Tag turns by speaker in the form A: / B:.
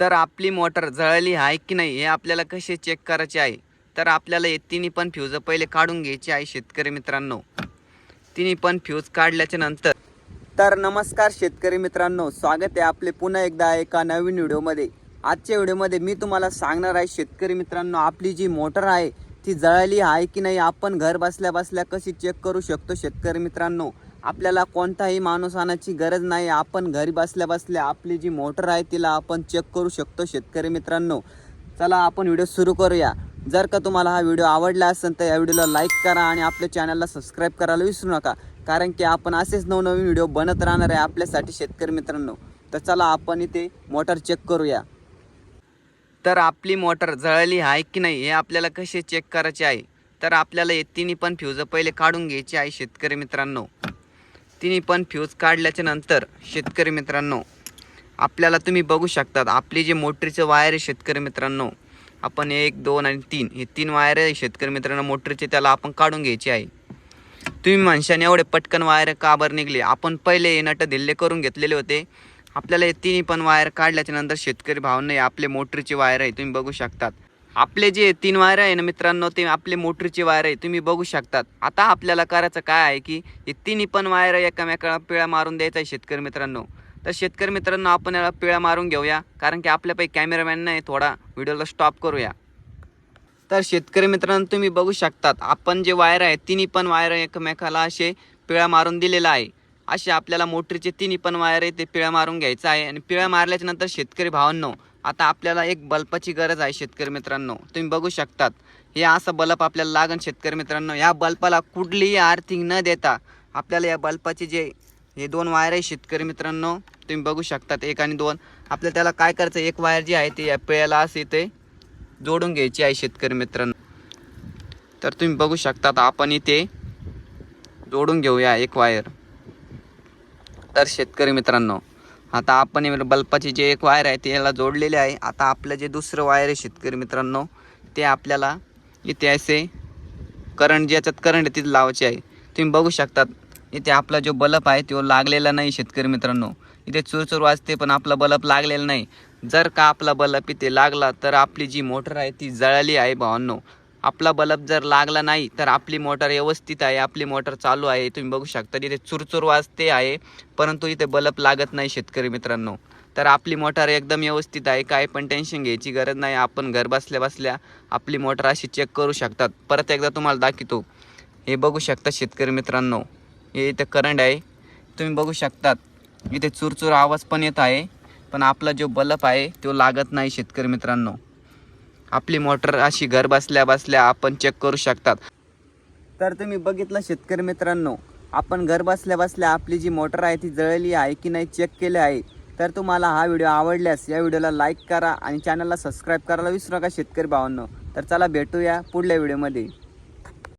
A: तर आपली मोटर जळली आहे की नाही हे आपल्याला कसे चेक करायचे आहे? तर आपल्याला हे तिन्ही पण फ्यूज पहिले काढून घ्यायचे आहे शेतकरी मित्रांनो. तिन्ही पण फ्यूज काढल्याच्या नंतर. तर नमस्कार शेतकरी मित्रांनो स्वागत आहे आपले पुन्हा एकदा एका नवीन व्हिडिओमध्ये. आजच्या व्हिडिओमध्ये मी तुम्हाला सांगणार आहे शेतकरी मित्रांनो आपली जी मोटर आहे ती जळाली आहे की नाही आपण घर बसल्या बसल्या कशी चेक करू शकतो शेतकरी मित्रांनो? आपल्याला कोणताही माणूस आणायची गरज नाही. आपण घरी बसल्या बसल्या आपली जी मोटर आहे तिला आपण चेक करू शकतो शेतकरी मित्रांनो. चला आपण व्हिडिओ सुरू करूया. जर का तुम्हाला हा व्हिडिओ आवडला असेल तर या व्हिडिओला लाईक करा आणि आपल्या चॅनलला सबस्क्राईब करायला विसरू नका. कारण की आपण असेच नवनवीन व्हिडिओ बनत राहणार आहे आपल्यासाठी शेतकरी मित्रांनो. तर चला आपण इथे मोटर चेक करूया. तर आपली मोटर जळली आहे की नाही हे आपल्याला कसे चेक करायचे आहे? तर आपल्याला हे तिन्ही पण फ्यूज पहिले काढून घ्यायचे आहे शेतकरी मित्रांनो. तिन्ही पण फ्यूज काढल्याच्या नंतर शेतकरी मित्रांनो आपल्याला तुम्ही बघू शकतात आपली जे मोटरीचं वायर आहे शेतकरी मित्रांनो आपण एक दोन आणि तीन हे तीन वायर आहे शेतकरी मित्रांनो मोटरीचे त्याला आपण काढून घ्यायचे आहे. तुम्ही माणसाने एवढे पटकन वायर का बरं निघले? आपण पहिले हे नट दिल्ले करून घेतलेले होते. आपल्याला हे तिन्ही पण वायर काढल्याच्या नंतर शेतकरी भावने आपले मोटरीचे वायर आहे तुम्ही बघू शकतात. आपले जे तीन वायर आहे ना मित्रांनो ते आपले मोटरीचे वायर आहे तुम्ही बघू शकतात. आता आपल्याला करायचं काय आहे की हे तिन्ही पण वायर एकामेकाला पिळा मारून द्यायचा आहे शेतकरी मित्रांनो. तर शेतकरी मित्रांनो आपण याला पिळा मारून घेऊया कारण की आपल्यापैकी कॅमेरामॅन नाही थोडा व्हिडिओला स्टॉप करूया. तर शेतकरी मित्रांनो तुम्ही बघू शकतात आपण जे वायर आहे तिन्ही पण वायर एकमेकाला असे पिळा मारून दिलेला आहे. असे आपल्याला मोटरीचे तिन्ही पण वायर आहे ते पिळा मारून घ्यायचं आहे. आणि पिळा मारल्याच्या नंतर शेतकरी भावांनो आता आपल्याला एक बल्बाची गरज आहे शेतकरी मित्रांनो. तुम्ही बघू शकतात. हे असं बल्ब आपल्याला लागन शेतकरी मित्रांनो. या बल्बाला कुठलीही आर्थिंग न देता आपल्याला या बल्बाचे जे हे दोन वायर आहे शेतकरी मित्रांनो तुम्ही बघू शकतात. एक आणि दोन. आपल्याला त्याला काय करायचं? एक वायर जी आहे ती या पिळ्याला असे ते जोडून घ्यायची आहे शेतकरी मित्रांनो. तर तुम्ही बघू शकतात आपण इथे जोडून घेऊया एक वायर. तर शेतकरी मित्रांनो आता आपण हे बल्बाची जे एक वायर आहे ते याला जोडलेले आहे. आता आपलं जे दुसरं वायर आहे शेतकरी मित्रांनो ते आपल्याला इथे असे करंट ज्याच्यात करंट आहे तिथे लावायचे आहे. तुम्ही बघू शकतात इथे आपला जो बल्ब आहे तो लागलेला नाही शेतकरी मित्रांनो. इथे चुरचूर वाजते पण आपला बल्ब लागलेला नाही. जर का आपला बल्ब इथे लागला तर आपली जी मोटर आहे ती जळाली आहे भावांनो. आपला बल्ब जर लागला नाही तर आपली मोटर व्यवस्थित आहे आपली मोटर चालू आहे. तुम्ही बघू शकता इथे चुरचुर वाजते आहे परंतु इथे बल्ब लागत नाही शेतकरी मित्रांनो. तर आपली मोटर एकदम व्यवस्थित आहे काय पण टेन्शन घ्यायची गरज नाही. आपण घर बसल्या बसल्या आपली मोटर अशी चेक करू शकतात. परत एकदा तुम्हाला दाखवतो. हे बघू शकता शेतकरी मित्रांनो. हे इथे करंट आहे. तुम्ही बघू शकतात इथे चुरचूर आवाज पण येत आहे. पण आपला जो बल्ब आहे तो लागत नाही शेतकरी मित्रांनो. आपली मोटर अशी घर बसल्या बसल्या आपण चेक करू शकतात. तर तुम्ही बघितलं शेतकरी मित्रांनो आपण घर बसल्या बसल्या आपली जी मोटर आहे ती जळली आहे की नाही चेक केले आहे. तर तुम्हाला हा व्हिडिओ आवडल्यास या व्हिडिओला लाईक करा आणि चॅनलला सबस्क्राईब करायला विसरू नका शेतकरी भावांनो. तर चला भेटूया पुढल्या व्हिडिओमध्ये